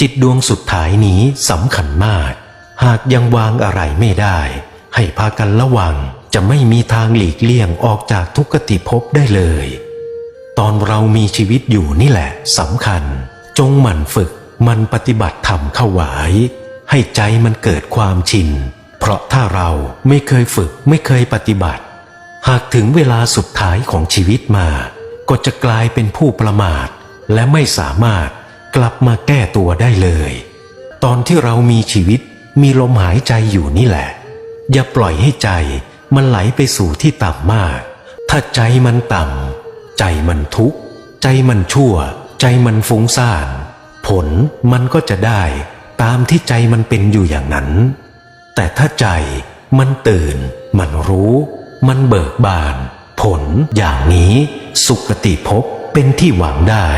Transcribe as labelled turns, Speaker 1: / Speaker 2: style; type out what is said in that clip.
Speaker 1: จิตดวงสุดท้ายนี้สำคัญมาก หากยังวางอะไรไม่ได้ ให้พากันระวังจะไม่มีทางหลีกเลี่ยงออกจากทุกขติภพได้เลย ตอนเรามีชีวิตอยู่นี่แหละสำคัญ จงหมั่นฝึกมันปฏิบัติธรรมเข้าไว้ให้ใจมันเกิดความชิน เพราะถ้าเราไม่เคยฝึกไม่เคยปฏิบัติ หากถึงเวลาสุดท้ายของชีวิตมา ก็จะกลายเป็นผู้ประมาท และไม่สามารถ กลับมาแก้ตัวได้เลย ตอนที่เรามีชีวิตมีลมหายใจอยู่นี่แหละ อย่าปล่อยให้ใจมันไหลไปสู่ที่ต่ำมาก ถ้าใจมันต่ำใจมันทุกข์ใจมันชั่ว ใจมันฟุ้งซ่าน ผลมันก็จะได้ตามที่ใจมันเป็นอยู่อย่างนั้น แต่ถ้าใจมันตื่น มันรู้ มันเบิกบาน ผลอย่างนี้สุขติภพเป็นที่หวังได้